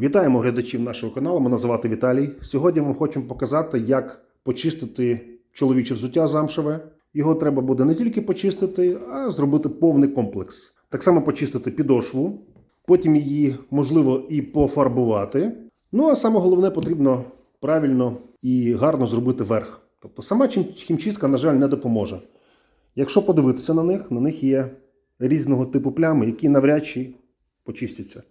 Вітаємо глядачів нашого каналу. Мене звати Віталій. Сьогодні ми хочемо показати, як почистити чоловіче взуття замшеве. Його треба буде не тільки почистити, а зробити повний комплекс. Так само почистити підошву, потім її можливо і пофарбувати. Ну а саме головне потрібно правильно і гарно зробити верх. Тобто сама хімчистка, на жаль, не допоможе. Якщо подивитися на них, на них є різного типу плями, які навряд чи почистяться.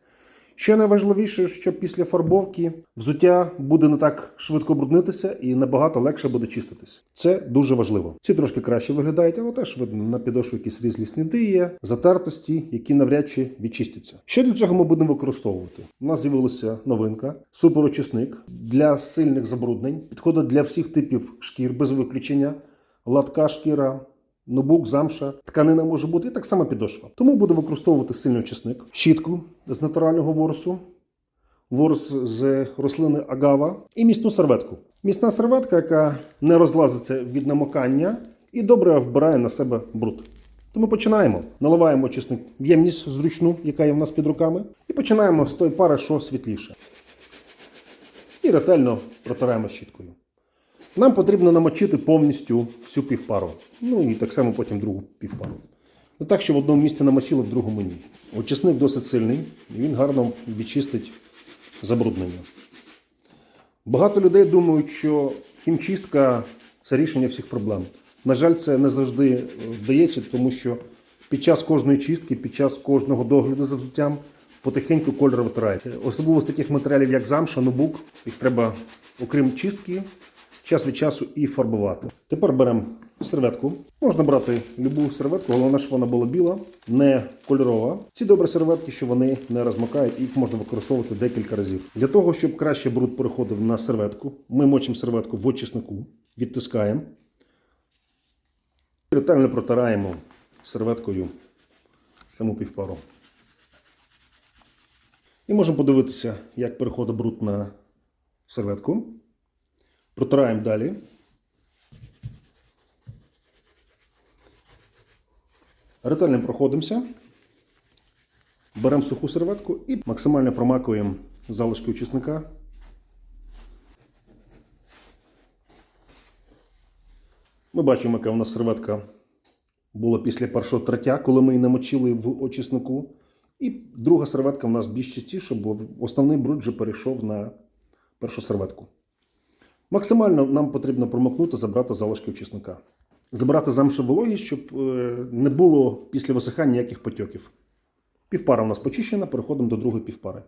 Що найважливіше, що після фарбовки взуття буде не так швидко бруднитися і набагато легше буде чиститись. Це дуже важливо. Ці трошки краще виглядають, але теж видно на підошві якісь різні сліди є, затертості, які навряд чи відчистяться. Що для цього ми будемо використовувати? У нас з'явилася новинка, суперочисник для сильних забруднень. Підходить для всіх типів шкір без виключення, латка шкіра. Нубук, замша, тканина може бути і так само підошва. Тому буду використовувати сильний очисник, щітку з натурального ворсу, ворс з рослини агава і міцну серветку. Міцна серветка, яка не розлазиться від намокання і добре вбирає на себе бруд. Тому починаємо. Наливаємо очисник в ємність зручну, яка є в нас під руками, і починаємо з тої пари, що світліше. І ретельно протираємо щіткою. Нам потрібно намочити повністю всю півпару. Ну і так само потім другу півпару. Не так, що в одному місці намочили, в другому ні. Очисник досить сильний, і він гарно відчистить забруднення. Багато людей думають, що хімчистка це рішення всіх проблем. На жаль, це не завжди вдається, тому що під час кожної чистки, під час кожного догляду за взуттям потихеньку кольор витирає. Особливо з таких матеріалів, як замша, нобук, їх треба, окрім чистки, час від часу і фарбувати. Тепер беремо серветку. Можна брати любу серветку, головне, щоб вона була біла, не кольорова. Ці добрі серветки, що вони не розмокають, і їх можна використовувати декілька разів. Для того, щоб краще бруд переходив на серветку, ми мочимо серветку в очиснику, відтискаємо. Ретельно протираємо серветкою саму півпару. І можемо подивитися, як переходить бруд на серветку. Протираємо далі. Ретельно проходимося. Беремо суху серветку і максимально промакуємо залишки очисника. Ми бачимо, яка у нас серветка була після першого третя, коли ми її намочили в очиснику. І друга серветка у нас більш чистіша, бо основний бруд вже перейшов на першу серветку. Максимально нам потрібно промокнути, забрати залишки очисника. Забрати замшу вологість, щоб е, не було після висихання ніяких потьоків. Півпара у нас почищена, переходимо до другої півпари.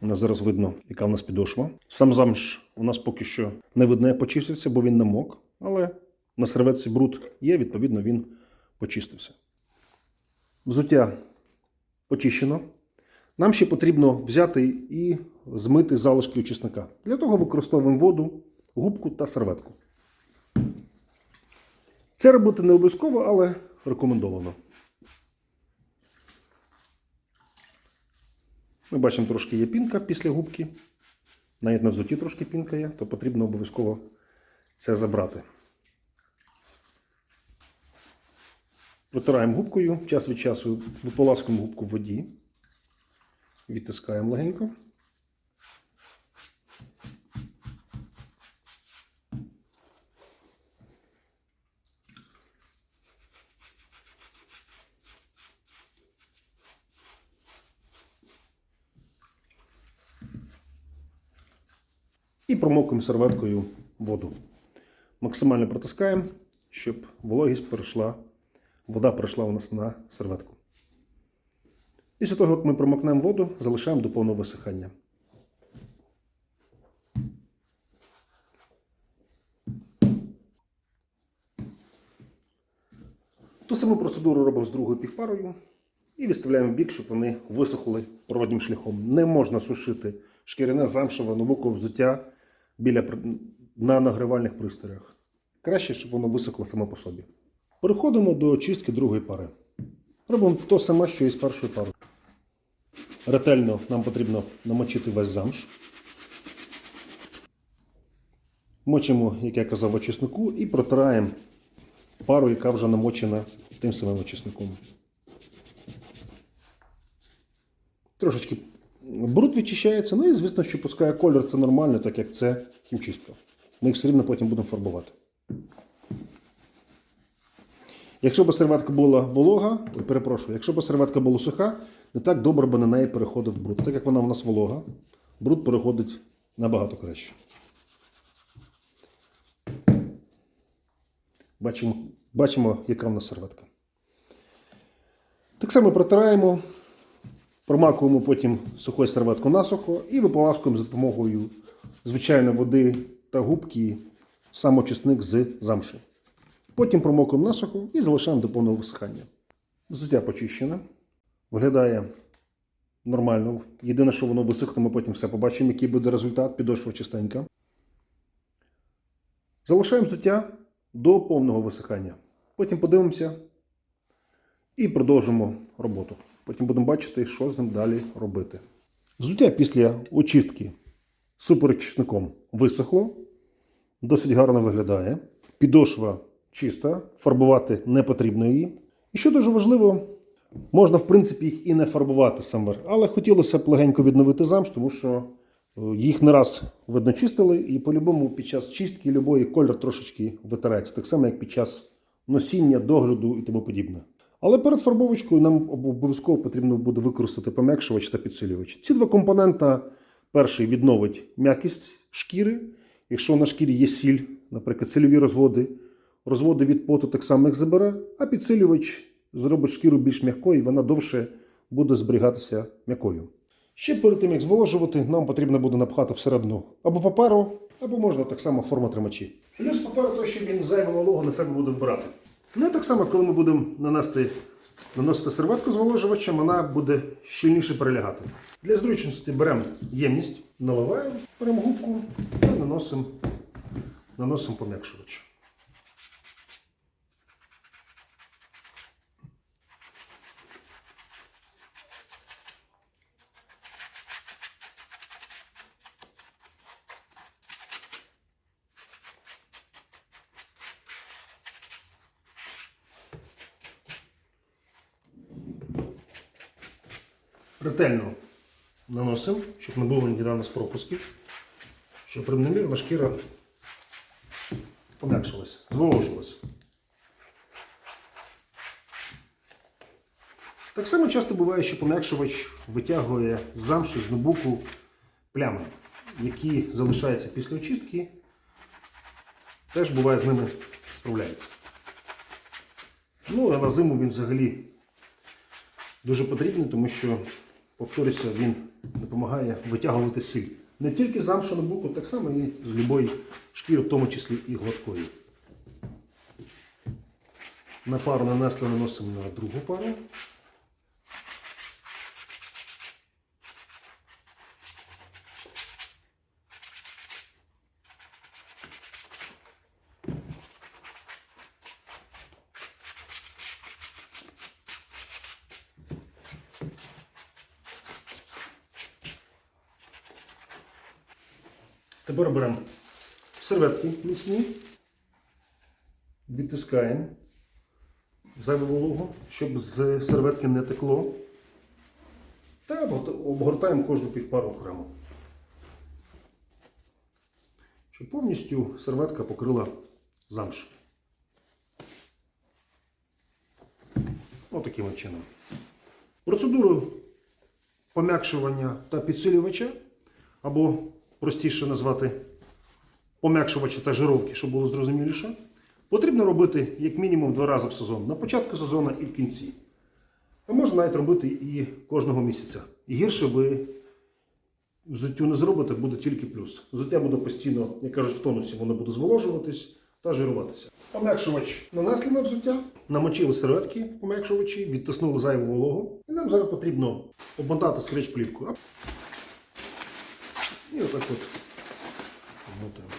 У нас зараз видно, яка у нас підошва. Сам замш у нас поки що не видно, як почистився, бо він намок. Але на серветці бруд є, відповідно, він почистився. Взуття почищено. Нам ще потрібно взяти і змити залишки очисника. Для того використовуємо воду, губку та серветку. Це робити не обов'язково, але рекомендовано. Ми бачимо, трошки є пінка після губки. Навіть на взуті трошки пінка є, то потрібно обов'язково це забрати. Протираємо губкою, час від часу виполаскуємо губку в воді. Відтискаємо легенько. Промокуємо серветкою воду. Максимально протискаємо, щоб вологість перейшла, вода перейшла у нас на серветку. Після того, як ми промокнемо воду, залишаємо до повного висихання. Ту саму процедуру робимо з другою півпарою і відставляємо в бік, щоб вони висохли проводним шляхом. Не можна сушити шкіряне замшеве нобукове взуття біля на нагрівальних пристроях. Краще, щоб воно висохло само по собі. Переходимо до чистки другої пари. Робимо те саме, що і з першою парою. Ретельно нам потрібно намочити весь замш. Мочимо, як я казав, очиснику і протираємо пару, яка вже намочена тим самим очисником. Трошечки Бруд відчищається, ну і звісно, що пускає колір, це нормально, так як це хімчистка. Ми їх все рівно потім будемо фарбувати. Якщо б серветка була волога, перепрошую, якщо б серветка була суха, не так добре би на неї переходив бруд. Так як вона у нас волога, бруд переходить набагато краще. Бачимо, бачимо, яка в нас серветка. Так само протираємо, промакуємо потім сухою серветку насухо і виполаскуємо за допомогою звичайної води та губки самочисник з замші. Потім промокуємо насухо і залишаємо до повного висихання. Взуття почищене. Виглядає нормально. Єдине, що воно висохне, ми потім все побачимо, який буде результат. Підошва чистенька. Залишаємо взуття до повного висихання. Потім подивимося і продовжимо роботу. Потім будемо бачити, що з ним далі робити. Взуття після очистки суперочисником висохло, досить гарно виглядає. Підошва чиста, фарбувати не потрібно її. І що дуже важливо, можна, в принципі, їх і не фарбувати саме, але хотілося б легенько відновити замш, тому що е, їх не раз видно чистили, і по-любому під час чистки любої колір трошечки витирається, так само, як під час носіння, догляду і тому подібне. Але перед фарбовочкою нам обов'язково потрібно буде використати пом'якшувач та підсилювач. Ці два компонента перший відновить м'якість шкіри. Якщо на шкірі є сіль, наприклад, сильові розводи, розводи від поту так само їх забере, а підсилювач зробить шкіру більш м'якою, і вона довше буде зберігатися м'якою. Ще перед тим, як зволожувати, нам потрібно буде напхати всередину або паперу, або можна так само формотримачі. Плюс паперу, то що він зайву вологу на себе буде вбирати. Ну і так само, коли ми будемо нанести, наносити серветку зволожувачем, вона буде щільніше перелягати. Для зручності беремо ємність, наливаємо, беремо губку і наносимо, наносимо пом'якшувач. Ретельно наносимо, щоб не було ніде нас пропусків, щоб рівномірно шкіра пом'якшилась, зволожилась. Так само часто буває, що пом'якшувач витягує з замші, з нобуку плями, які залишаються після очистки, теж буває з ними справляється. Ну, а на зиму він взагалі дуже потрібний, тому що, повторюся, він допомагає витягувати силь. Не тільки з замшу буку, так само і з будь-якої шкіри, в тому числі і гладкої. На пару нанесли, наносимо на другу пару. Тепер беремо серветки міцні, відтискаємо зайву вологу, щоб з серветки не текло. Та обгортаємо кожну півпару окремо. Щоб повністю серветка покрила замш. Отаким от чином. Процедуру пом'якшування та підсилювача, або простіше назвати пом'якшувача та жировки, щоб було зрозуміліше, потрібно робити як мінімум два рази в сезон. На початку сезону і в кінці. А можна навіть робити і кожного місяця. І гірше ви взуттю не зробите, буде тільки плюс. Взуття буде постійно, як кажуть, в тонусі, воно буде зволожуватись та жируватися. Пом'якшувач нанесли на взуття, намочили серветки в пом'якшувачі, відтиснули зайву вологу. І нам зараз потрібно обмотати скреч плівку. І отак от обмотуємо.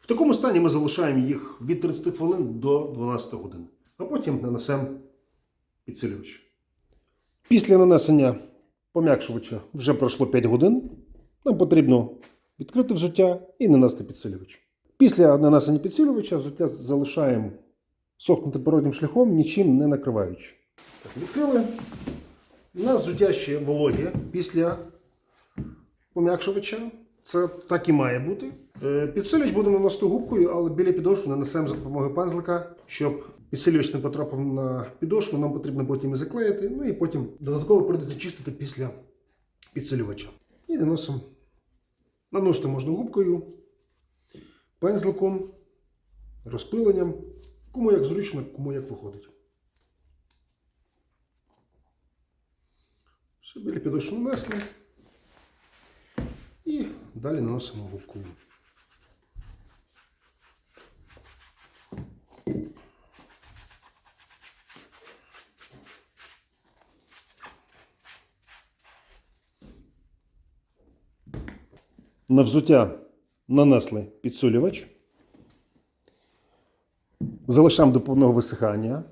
В такому стані ми залишаємо їх від 30 хвилин до 12 годин. А потім нанесемо підсилювач. Після нанесення пом'якшувача вже пройшло 5 годин. Нам потрібно відкрити взуття і нанести підсилювач. Після нанесення підсилювача взуття залишаємо сохнути природним шляхом, нічим не накриваючи. Так, відкрили. У нас взуття ще вологе після пом'якшувача. Це так і має бути. Е, Підсилювач будемо наносити губкою, але біля підошви нанесемо за допомогою пензлика, щоб підсилювач не потрапив на підошву, нам потрібно потім і заклеїти, ну і потім додатково прийдеться чистити після підсилювача. І наносимо. Наносити можна губкою, пензликом, розпиленням, кому як зручно, кому як виходить. Все, біля підошви нанесли. І далі наносимо губкою. На взуття нанесли підсилювач. Залишаємо до повного висихання.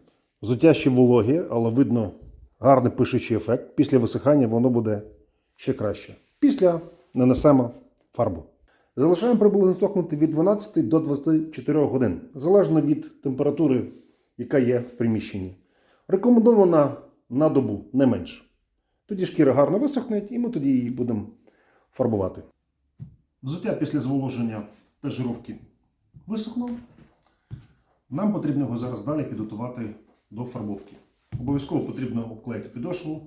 Взуття ще вологе, але видно гарний пишучий ефект. Після висихання воно буде ще краще. Після нанесемо фарбу. Залишаємо приблизно сохнути від 12 до 24 годин, залежно від температури, яка є в приміщенні. Рекомендовано на добу, не менше. Тоді шкіра гарно висохне, і ми тоді її будемо фарбувати. Взуття після зволоження та жировки висохло. Нам потрібно його зараз далі підготувати до фарбовки. Обов'язково потрібно обклеїти підошву,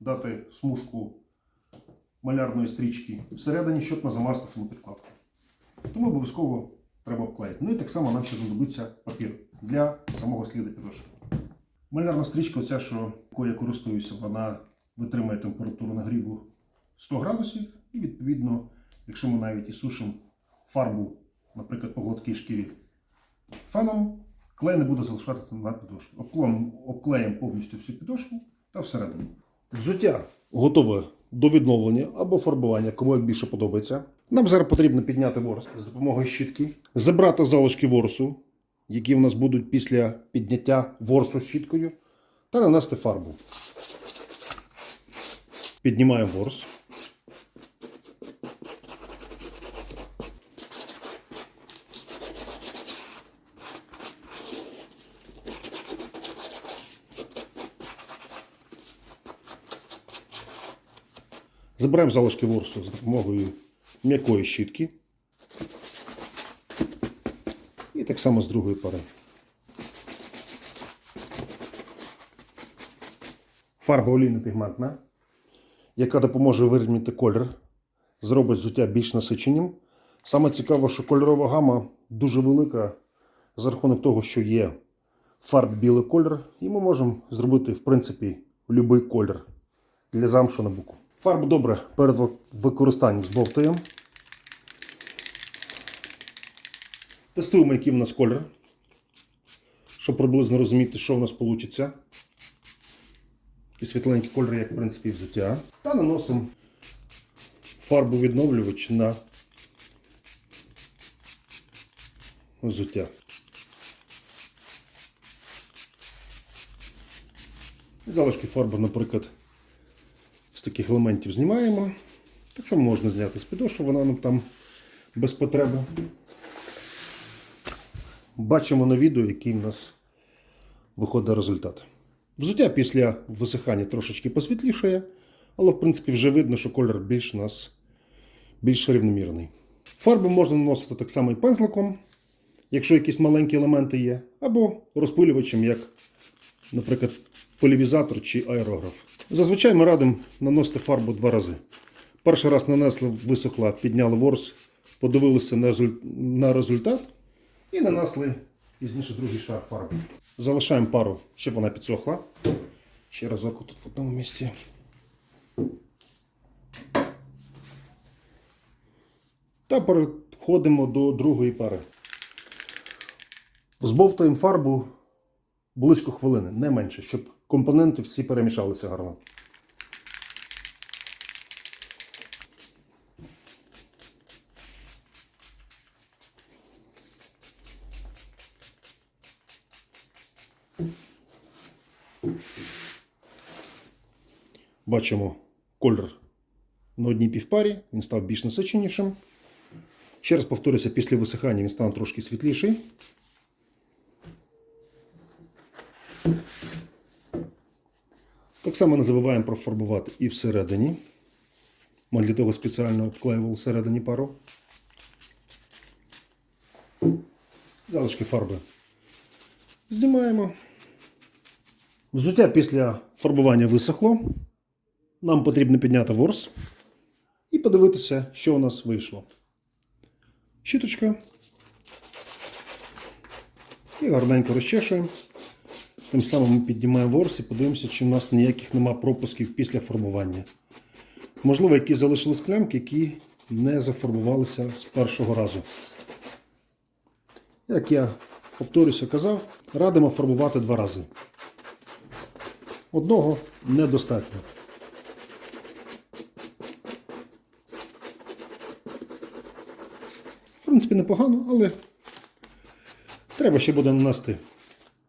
дати смужку малярної стрічки всередині, щоб не замазати саму підкладку. Тому обов'язково треба обклеїти. Ну і так само нам ще знадобиться папір для самого сліду підошви. Малярна стрічка, оця, що якою я користуюся, вона витримує температуру нагріву 100 градусів. І відповідно, якщо ми навіть і сушимо фарбу, наприклад, по гладкій шкірі феном, клей не буде залишатися на підошву. Обклеїмо повністю всю підошву та всередину. Взуття готове до відновлення або фарбування, кому як більше подобається. Нам зараз потрібно підняти ворс з допомогою щітки, забрати залишки ворсу, які в нас будуть після підняття ворсу щіткою, та нанести фарбу. Піднімаємо ворс. Забираємо залишки ворсу з допомогою м'якої щітки. І так само з другої пари. Фарба олійно-пігментна, яка допоможе вирівняти колір, зробить взуття більш насиченим. Саме цікаво, що кольорова гама дуже велика за рахунок того, що є фарб білий колір, і ми можемо зробити, в принципі, будь-який колір для замшу на буку. Фарбу добре перед використанням збовтуємо. Тестуємо, який в нас колір, щоб приблизно розуміти, що в нас вийде. І світленький кольор, як в принципі взуття. Та наносимо фарбу відновлювач на взуття. Залишки фарби, наприклад, таких елементів знімаємо. Так само можна зняти з підошви, вона нам там без потреби. Бачимо на відео, який в нас виходить результат. Взуття після висихання трошечки посвітлішає, але в принципі вже видно, що колір більш у нас більш рівномірний. Фарби можна наносити так само і пензликом, якщо якісь маленькі елементи є, або розпилювачем, як, наприклад, полівізатор чи аерограф. Зазвичай ми радимо наносити фарбу два рази. Перший раз нанесли, висохла, підняли ворс, подивилися на результат і нанесли пізніше другий шар фарби. Залишаємо пару, щоб вона підсохла. Ще разок тут в одному місці. Та переходимо до другої пари. Збовтаємо фарбу близько хвилини, не менше, щоб компоненти всі перемішалися гарно. Бачимо колір на одній півпарі, він став більш насиченішим. Ще раз повторюся, після висихання він стане трошки світліший. Так само не забуваємо профарбувати і всередині. Ми для того спеціально обклеювали всередині пару. Залишки фарби знімаємо. Взуття після фарбування висохло. Нам потрібно підняти ворс і подивитися, що у нас вийшло. Щіточка. І гарненько розчешуємо. Тим самим ми піднімаємо ворс і подивимося, чи в нас ніяких нема пропусків після фарбування. Можливо, які залишились плямки, які не зафарбувалися з першого разу. Як я повторюся, казав, радимо фарбувати два рази. Одного недостатньо. В принципі, непогано, але треба ще буде нанести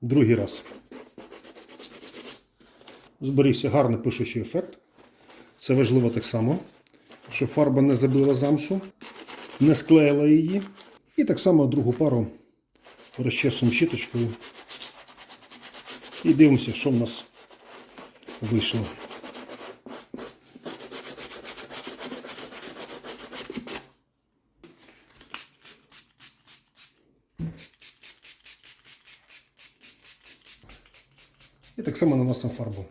другий раз. Зберігся гарний пишучий ефект. Це важливо так само, щоб фарба не забила замшу, не склеїла її. І так само другу пару розчесуємо щіточкою. І дивимося, що в нас вийшло. Так само наносимо фарбу.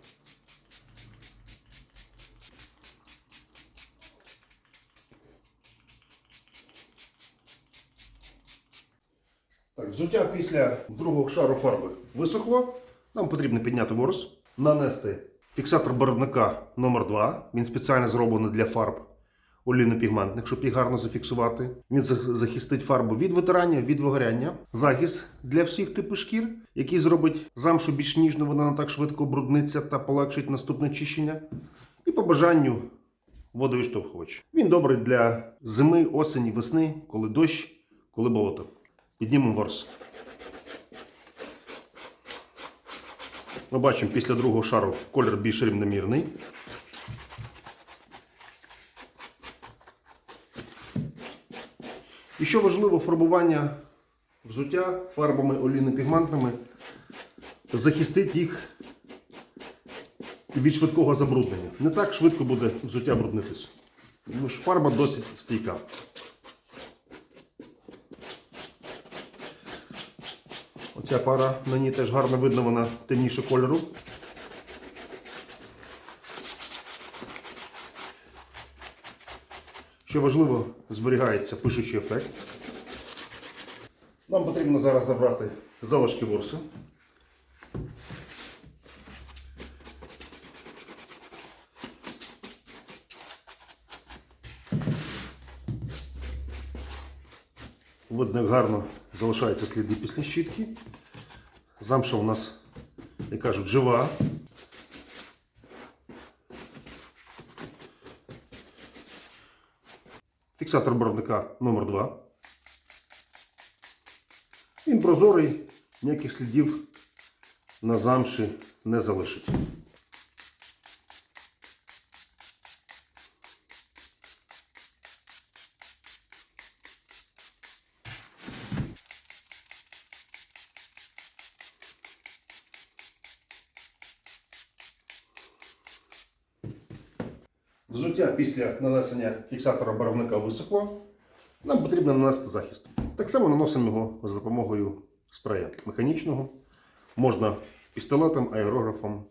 Так, взуття після другого шару фарби висохло. Нам потрібно підняти ворс, нанести фіксатор барвника номер 2 Він спеціально зроблений для фарб олійно-пігментних, щоб їх гарно зафіксувати. Він захистить фарбу від витирання, від вигоряння. Захист для всіх типів шкір, який зробить замшу більш ніжно, вона не так швидко брудниться та полегшить наступне чищення. І по бажанню водовідштовхувач. Він добрий для зими, осені, весни, коли дощ, коли болото. Піднімемо ворс. Ми бачимо після другого шару колір більш рівномірний. І що важливо, фарбування взуття фарбами олійно-пігментними захистить їх від швидкого забруднення. Не так швидко буде взуття бруднитись. Тому що фарба досить стійка. Оця пара ній теж гарно видно, вона темніше кольору. Що важливо, зберігається пишучий ефект. Нам потрібно зараз забрати залишки ворсу. Видно, гарно залишаються сліди після щітки. Замша у нас, як кажуть, жива. Фіксатор барвника номер 2 Він прозорий, ніяких слідів на замші не залишить. Взуття після нанесення фіксатора барвника висохло. Нам потрібно нанести захист. Так само наносимо його за допомогою спрея механічного. Можна пістолетом, аерографом.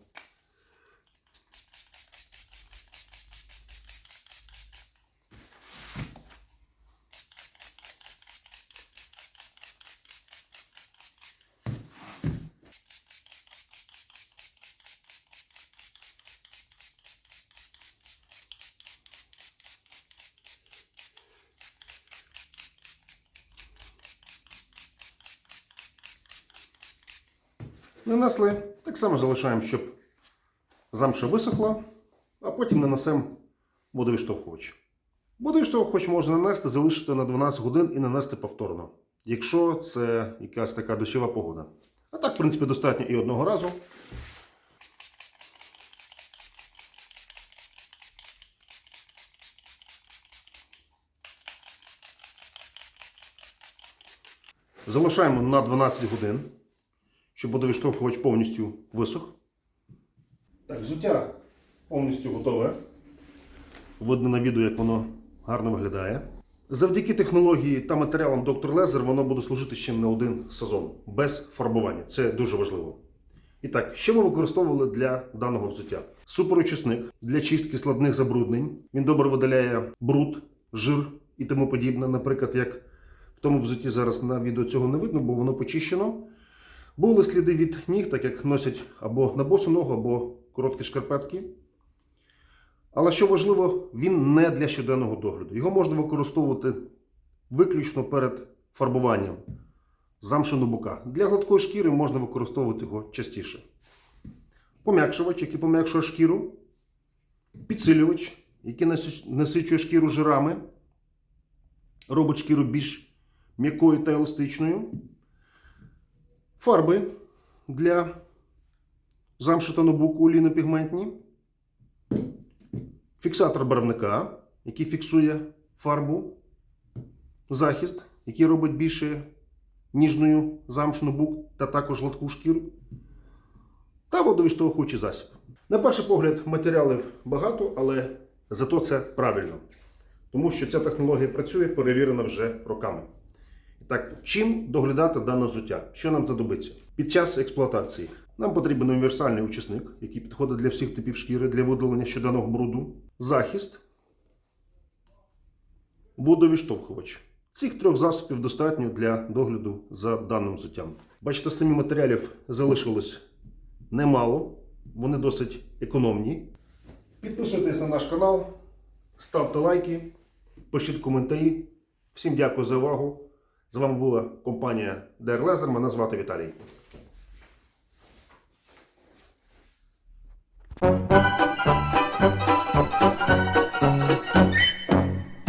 Нанесли. Так само залишаємо, щоб замша висохла, а потім нанесемо водовідштовхувач. Водовідштовхувач можна нанести, залишити на 12 годин і нанести повторно, якщо це якась така дощова погода. А так, в принципі, достатньо і одного разу. Залишаємо на 12 годин, щоб водовідштовхувач повністю висох. Так, взуття повністю готове. Видно на відео, як воно гарно виглядає. Завдяки технології та матеріалам Dr. Laser воно буде служити ще не один сезон без фарбування. Це дуже важливо. І так, що ми використовували для даного взуття? Суперочисник для чистки складних забруднень. Він добре видаляє бруд, жир і тому подібне. Наприклад, як в тому взутті зараз на відео цього не видно, бо воно почищено. Були сліди від ніг, так як носять або на босу ногу, або короткі шкарпетки. Але що важливо, він не для щоденного догляду. Його можна використовувати виключно перед фарбуванням замшу нобука. Для гладкої шкіри можна використовувати його частіше. Пом'якшувач, який пом'якшує шкіру, підсилювач, який насичує шкіру жирами, робить шкіру більш м'якою та еластичною. Фарби для замши та нобуку. Фіксатор барвника, який фіксує фарбу. Захист, який робить більше ніжною замшу нобук та також гладку шкіру. Та водовідштовхуючий засіб. На перший погляд, матеріалів багато, але зато це правильно. Тому що ця технологія працює, перевірена вже роками. Так, чим доглядати дане взуття? Що нам знадобиться? Під час експлуатації нам потрібен універсальний очисник, який підходить для всіх типів шкіри для видалення щоденного бруду, захист, водовідштовхувач. Цих трьох засобів достатньо для догляду за даним взуттям. Бачите, самі матеріалів залишилось немало, вони досить економні. Підписуйтесь на наш канал, ставте лайки, пишіть коментарі. Всім дякую за увагу. З вами була компанія DR Laser. Мене звати Віталій.